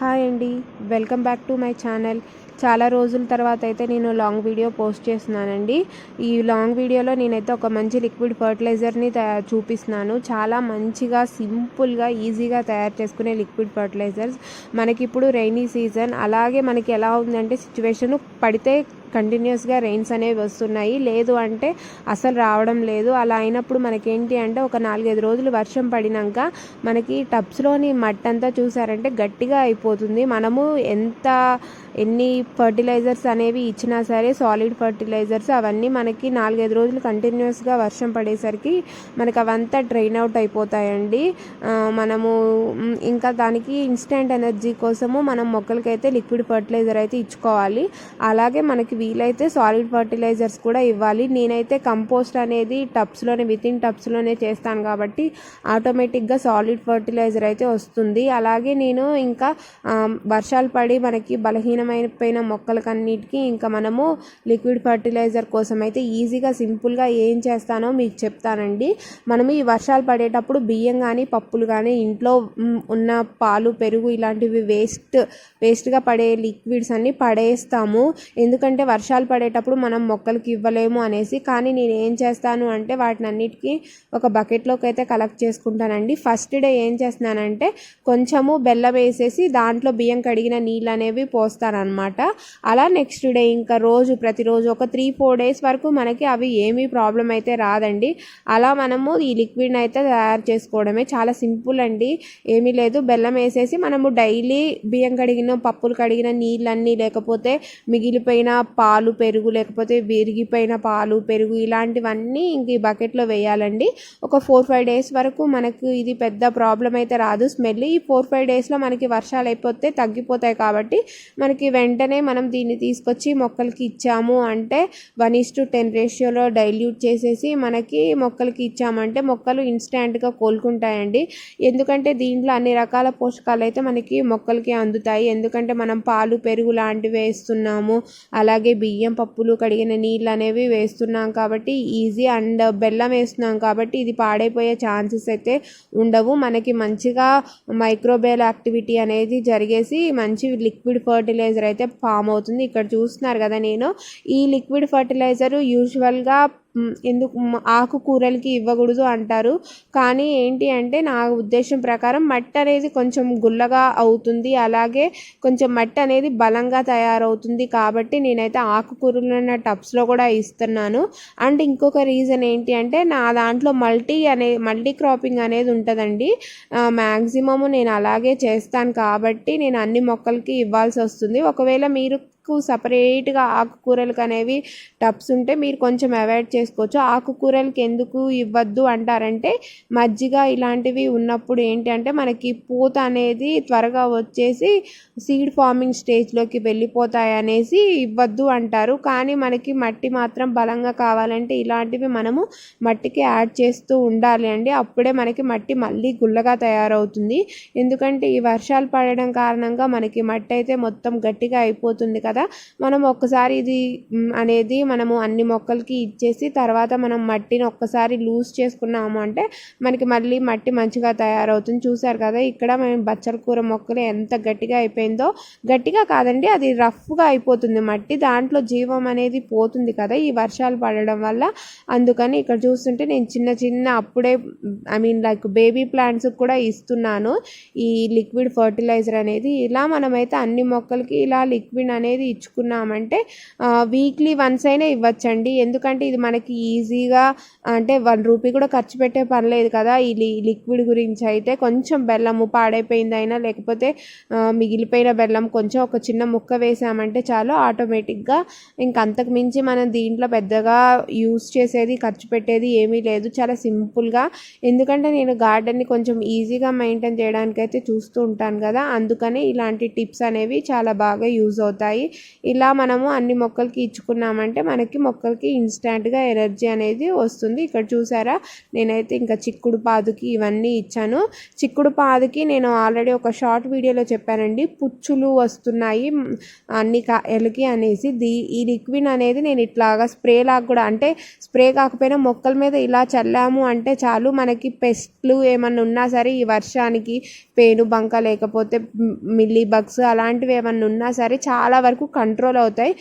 Hi అండి. Welcome back to my channel. చాలా రోజుల తర్వాత అయితే నేను లాంగ్ వీడియో పోస్ట్ చేస్తున్నానండి. ఈ లాంగ్ వీడియోలో నేనైతే ఒక మంచి లిక్విడ్ ఫర్టిలైజర్ని తయారు చూపిస్తున్నాను. చాలా మంచిగా సింపుల్గా ఈజీగా తయారు చేసుకునే లిక్విడ్ ఫర్టిలైజర్స్. మనకి ఇప్పుడు రైనీ సీజన్. అలాగే మనకి ఎలా ఉందంటే సిచ్యువేషన్ పడితే కంటిన్యూస్గా రెయిన్స్ అనేవి వస్తున్నాయి. లేదు అంటే అసలు రావడం లేదు. అలా అయినప్పుడు మనకేంటి అంటే ఒక నాలుగైదు రోజులు వర్షం పడినాక మనకి టబ్స్లోని మట్టి అంతా చూసారంటే గట్టిగా అయిపోతుంది. మనము ఎంత ఎన్ని ఫర్టిలైజర్స్ అనేవి ఇచ్చినా సరే సాలిడ్ ఫర్టిలైజర్స్ అవన్నీ మనకి నాలుగైదు రోజులు కంటిన్యూస్గా వర్షం పడేసరికి మనకి అవంతా డ్రైన్ అవుట్ అయిపోతాయండి. మనము ఇంకా దానికి ఇన్స్టెంట్ ఎనర్జీ కోసము మనం మొక్కలకైతే లిక్విడ్ ఫర్టిలైజర్ అయితే ఇచ్చుకోవాలి. అలాగే మనకి వీలైతే సాలిడ్ ఫర్టిలైజర్స్ కూడా ఇవ్వాలి. నేనైతే కంపోస్ట్ అనేది టబ్స్లోనే విత్ ఇన్ టబ్స్లోనే చేస్తాను కాబట్టి ఆటోమేటిక్గా సాలిడ్ ఫర్టిలైజర్ అయితే వస్తుంది. అలాగే నేను ఇంకా వర్షాలు పడి మనకి బలహీనమైపోయిన మొక్కలకన్నిటికీ ఇంకా మనము లిక్విడ్ ఫర్టిలైజర్ కోసం అయితే ఈజీగా సింపుల్గా ఏం చేస్తానో మీకు చెప్తానండి. మనము ఈ వర్షాలు పడేటప్పుడు బియ్యం కానీ పప్పులు కానీ ఇంట్లో ఉన్న పాలు పెరుగు ఇలాంటివి వేస్ట్ వేస్ట్గా పడే లిక్విడ్స్ అన్నీ పడేస్తాము. ఎందుకంటే వర్షాలు పడేటప్పుడు మనం మొక్కలకి ఇవ్వలేము అనేసి కానీ నేను ఏం చేస్తాను అంటే వాటిని అన్నిటికీ ఒక బకెట్లోకి అయితే కలెక్ట్ చేసుకుంటానండి. ఫస్ట్ డే ఏం చేస్తున్నానంటే కొంచెము బెల్లం వేసేసి దాంట్లో బియ్యం కడిగిన నీళ్ళు అనేవి పోస్తానమాట అలా నెక్స్ట్ డే ఇంకా రోజు ప్రతిరోజు ఒక త్రీ ఫోర్ డేస్ వరకు మనకి అవి ఏమీ ప్రాబ్లం అయితే రాదండి. అలా మనము ఈ లిక్విడ్ని అయితే తయారు చేసుకోవడమే చాలా సింపుల్ అండి. ఏమీ లేదు బెల్లం వేసేసి మనము డైలీ బియ్యం కడిగిన పప్పులు కడిగిన నీళ్ళన్నీ లేకపోతే మిగిలిపోయిన పాలు పెరుగు లేకపోతే విరిగిపోయిన పాలు పెరుగు ఇలాంటివన్నీ ఇంక ఈ బకెట్లో వేయాలండి. ఒక ఫోర్ ఫైవ్ డేస్ వరకు మనకు ఇది పెద్ద ప్రాబ్లం అయితే రాదు. స్మెల్ ఈ ఫోర్ ఫైవ్ డేస్లో మనకి వర్షాలు అయిపోతే తగ్గిపోతాయి కాబట్టి మనకి వెంటనే మనం దీన్ని తీసుకొచ్చి మొక్కలకి ఇచ్చాము అంటే వన్ ఈస్ టు టెన్ రేషియోలో డైల్యూట్ చేసేసి మనకి మొక్కలకి ఇచ్చామంటే మొక్కలు ఇన్స్టాంట్గా కోలుకుంటాయండి. ఎందుకంటే దీంట్లో అన్ని రకాల పోషకాలు అయితే మనకి మొక్కలకి అందుతాయి. ఎందుకంటే మనం పాలు పెరుగు లాంటివి వేస్తున్నాము. అలాగే బియ్యం పప్పులు కడిగిన నీళ్ళు అనేవి వేస్తున్నాం కాబట్టి ఈజీ అండ్ బెల్లం వేస్తున్నాం కాబట్టి ఇది పాడైపోయే ఛాన్సెస్ అయితే ఉండవు. మనకి మంచిగా మైక్రోబేల్ యాక్టివిటీ అనేది జరిగేసి మంచి లిక్విడ్ ఫర్టిలైజర్ అయితే ఫామ్ అవుతుంది. ఇక్కడ చూస్తున్నారు కదా నేను. ఈ లిక్విడ్ ఫర్టిలైజర్ యూజువల్గా ఎందుకు ఆకుకూరలకి ఇవ్వకూడదు అంటారు. కానీ ఏంటి అంటే నా ఉద్దేశం ప్రకారం మట్టి అనేది కొంచెం గుల్లగా అవుతుంది. అలాగే కొంచెం మట్టి అనేది బలంగా తయారవుతుంది కాబట్టి నేనైతే ఆకుకూరలు టబ్స్లో కూడా ఇస్తున్నాను. అండ్ ఇంకొక రీజన్ ఏంటి అంటే నా దాంట్లో మల్టీ అనే మల్టీ క్రాపింగ్ అనేది ఉంటుందండి. మ్యాక్సిమము నేను అలాగే చేస్తాను కాబట్టి నేను అన్ని మొక్కలకి ఇవ్వాల్సి వస్తుంది. ఒకవేళ మీరు మీకు సపరేట్గా ఆకుకూరలకు అనేవి టబ్స్ ఉంటే మీరు కొంచెం అవాయిడ్ చేసుకోవచ్చు. ఆకుకూరలకి ఎందుకు ఇవ్వద్దు అంటారంటే మజ్జిగ ఇలాంటివి ఉన్నప్పుడు ఏంటి అంటే మనకి పూత అనేది త్వరగా వచ్చేసి సీడ్ ఫార్మింగ్ స్టేజ్లోకి వెళ్ళిపోతాయి అనేసి ఇవ్వద్దు అంటారు. కానీ మనకి మట్టి మాత్రం బలంగా కావాలంటే ఇలాంటివి మనము మట్టికి యాడ్ చేస్తూ ఉండాలి అండి. అప్పుడే మనకి మట్టి మళ్ళీ గుల్లగా తయారవుతుంది. ఎందుకంటే ఈ వర్షాలు పడడం కారణంగా మనకి మట్టి అయితే మొత్తం గట్టిగా అయిపోతుంది కదా. కదా? మనం ఒక్కసారి ఇది అనేది మనము అన్ని మొక్కలకి ఇచ్చేసి తర్వాత మనం మట్టిని ఒక్కసారి లూజ్ చేసుకున్నాము అంటే మనకి మళ్ళీ మట్టి మంచిగా తయారవుతుంది. చూసారు కదా? ఇక్కడ మేము బచ్చల కూర మొక్కలు ఎంత గట్టిగా అయిపోయిందో. గట్టిగా కాదండి అది రఫ్గా అయిపోతుంది మట్టి. దాంట్లో జీవం అనేది పోతుంది కదా ఈ వర్షాలు పడడం వల్ల. అందుకని ఇక్కడ చూస్తుంటే నేను చిన్న చిన్న అప్పుడే I mean like baby plants కూడా ఇస్తున్నాను. ఈ లిక్విడ్ ఫర్టిలైజర్ అనేది. ఇలా మనమైతే అన్ని మొక్కలకి ఇలా లిక్విడ్ అనేది ఇచ్చుకున్నామంటే వీక్లీ వన్స్ అయినా ఇవ్వచ్చండి. ఎందుకంటే ఇది మనకి ఈజీగా అంటే వన్ రూపీ కూడా ఖర్చు పెట్టే పని లేదు కదా. ఈ లిక్విడ్ గురించి అయితే కొంచెం బెల్లము పాడైపోయిందైనా లేకపోతే మిగిలిపోయిన బెల్లం కొంచెం ఒక చిన్న ముక్క వేసామంటే చాలు ఆటోమేటిక్గా ఇంకంతకు మించి మనం దీంట్లో పెద్దగా యూస్ చేసేది ఖర్చు పెట్టేది ఏమీ లేదు. చాలా సింపుల్గా. ఎందుకంటే నేను గార్డెన్ని కొంచెం ఈజీగా మెయింటైన్ చేయడానికి అయితే చూస్తూ ఉంటాను కదా. అందుకనే ఇలాంటి టిప్స్ అనేవి చాలా బాగా యూజ్ అవుతాయి. ఇలా మనము అన్ని మొక్కలకి ఇచ్చుకున్నామంటే మనకి మొక్కలకి ఇన్స్టాంట్గా ఎనర్జీ అనేది వస్తుంది. ఇక్కడ చూసారా? నేనైతే ఇంకా చిక్కుడు పాదుకి ఇవన్నీ ఇచ్చాను. చిక్కుడు పాదుకి నేను ఆల్రెడీ ఒక షార్ట్ వీడియోలో చెప్పానండి. పుచ్చులు వస్తున్నాయి అన్ని కాయలకి అనేసి. దీ ఈ లిక్విడ్ అనేది నేను ఇట్లాగా స్ప్రే లాగా కూడా అంటే స్ప్రే కాకపోయినా మొక్కల మీద ఇలా చల్లాము అంటే చాలు మనకి పెస్ట్లు ఏమన్నా ఉన్నా సరే ఈ వర్షానికి పేను బంక లేకపోతే మిల్లీ బగ్స్ అలాంటివి ఏమన్నా ఉన్నా సరే చాలా వరకు కంట్రోల్ అవుతాయి.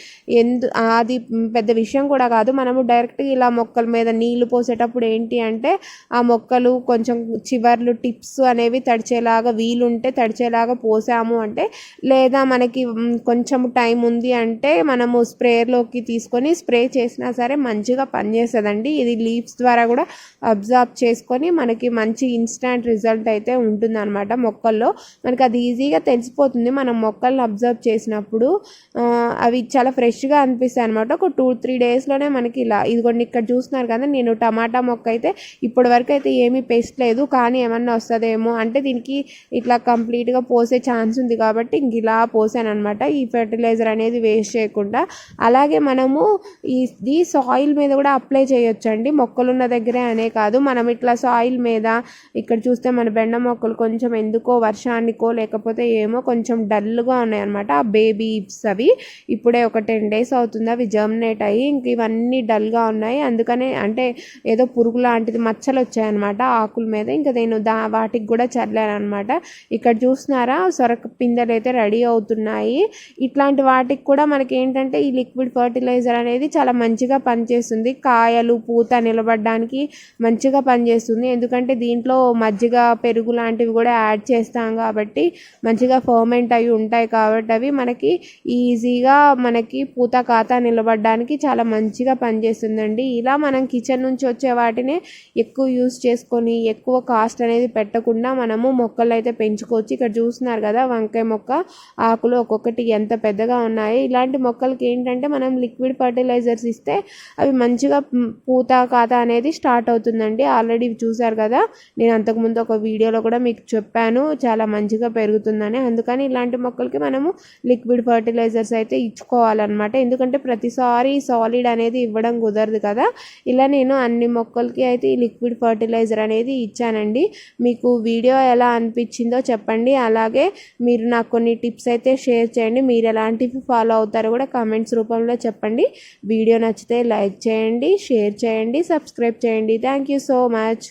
ఎందు అది పెద్ద విషయం కూడా కాదు. మనము డైరెక్ట్గా ఇలా మొక్కల మీద నీళ్ళు పోసేటప్పుడు ఏంటి అంటే ఆ మొక్కలు కొంచెం చివర్లు టిప్స్ అనేవి తడిచేలాగా వీలుంటే తడిచేలాగా పోసాము అంటే లేదా మనకి కొంచెం టైం ఉంది అంటే మనము స్ప్రేలోకి తీసుకొని స్ప్రే చేసినా సరే మంచిగా పనిచేస్తుందండి. ఇది లీవ్స్ ద్వారా కూడా అబ్జర్బ్ చేసుకొని మనకి మంచి ఇన్స్టాంట్ రిజల్ట్ అయితే ఉంటుందన్నమాట మొక్కల్లో. మనకి అది ఈజీగా తెలిసిపోతుంది. మనం మొక్కల్ని అబ్జర్వ్ చేసినప్పుడు అవి చాలా ఫ్రెష్గా అనిపిస్తాయి అనమాట ఒక టూ త్రీ డేస్లోనే మనకి ఇలా ఇదిగోండి ఇక్కడ చూస్తున్నారు కదా నేను టమాటా మొక్క అయితే ఇప్పటి వరకు అయితే ఏమీ పెస్ట్ లేదు కానీ ఏమన్నా వస్తుందేమో అంటే దీనికి ఇట్లా కంప్లీట్గా పోసే ఛాన్స్ ఉంది కాబట్టి ఇంక ఇలా పోసాను అనమాట ఈ ఫెర్టిలైజర్ అనేది వేస్ట్ చేయకుండా. అలాగే మనము ఈ సాయిల్ మీద కూడా అప్లై చేయొచ్చండి. మొక్కలు ఉన్న దగ్గరే అనే కాదు మనం ఇట్లా సాయిల్ మీద ఇక్కడ చూస్తే మన బెండ మొక్కలు కొంచెం ఎందుకో వర్షానికో లేకపోతే ఏమో కొంచెం డల్గా ఉన్నాయన్నమాట. ఆ బేబీస్ అవి. అవి. ఇప్పుడే ఒక టెన్ డేస్ అవుతుంది అవి జర్మినేట్ అయ్యి ఇంక ఇవన్నీ డల్గా ఉన్నాయి. అందుకనే అంటే ఏదో పురుగు లాంటిది మచ్చలు వచ్చాయన్నమాట ఆకుల మీద. ఇంకా నేను దా వాటికి కూడా చల్లాను అనమాట ఇక్కడ చూస్తున్నారా సొరక పిందెలు అయితే రెడీ అవుతున్నాయి. ఇట్లాంటి వాటికి కూడా మనకి ఏంటంటే ఈ లిక్విడ్ ఫర్టిలైజర్ అనేది చాలా మంచిగా పనిచేస్తుంది. కాయలు పూత నిలబడడానికి మంచిగా పనిచేస్తుంది. ఎందుకంటే దీంట్లో మజ్జిగ పెరుగు లాంటివి కూడా యాడ్ చేస్తాం కాబట్టి మంచిగా ఫర్మెంట్ అయి ఉంటాయి కాబట్టి అవి మనకి ఈ ఈజీగా మనకి పూత ఖాతా నిలబడడానికి చాలా మంచిగా పనిచేస్తుందండి. ఇలా మనం కిచెన్ నుంచి వచ్చే వాటిని ఎక్కువ యూస్ చేసుకొని ఎక్కువ కాస్ట్ అనేది పెట్టకుండా మనము మొక్కలు అయితే పెంచుకోవచ్చు. ఇక్కడ చూస్తున్నారు కదా వంకాయ మొక్క ఆకులు ఒక్కొక్కటి ఎంత పెద్దగా ఉన్నాయి. ఇలాంటి మొక్కలకి ఏంటంటే మనం లిక్విడ్ ఫర్టిలైజర్స్ ఇస్తే అవి మంచిగా పూత ఖాతా అనేది స్టార్ట్ అవుతుందండి. ఆల్రెడీ చూసారు కదా నేను అంతకుముందు ఒక వీడియోలో కూడా మీకు చెప్పాను చాలా మంచిగా పెరుగుతుందని. అందుకని ఇలాంటి మొక్కలకి మనము లిక్విడ్ ఫర్టిలైజర్ ఫర్టిలైజర్స్ అయితే ఇచ్చుకోవాలన్నమాట. ఎందుకంటే ప్రతిసారి సాలిడ్ అనేది ఇవ్వడం కుదరదు కదా. ఇలా నేను అన్ని మొక్కలకి అయితే ఈ లిక్విడ్ ఫర్టిలైజర్ అనేది ఇచ్చానండి. మీకు వీడియో ఎలా అనిపించిందో చెప్పండి. అలాగే మీరు నాకు కొన్ని టిప్స్ అయితే షేర్ చేయండి. మీరు ఎలాంటివి ఫాలో అవుతారో కూడా కామెంట్స్ రూపంలో చెప్పండి. వీడియో నచ్చితే లైక్ చేయండి షేర్ చేయండి సబ్స్క్రైబ్ చేయండి. Thank you so much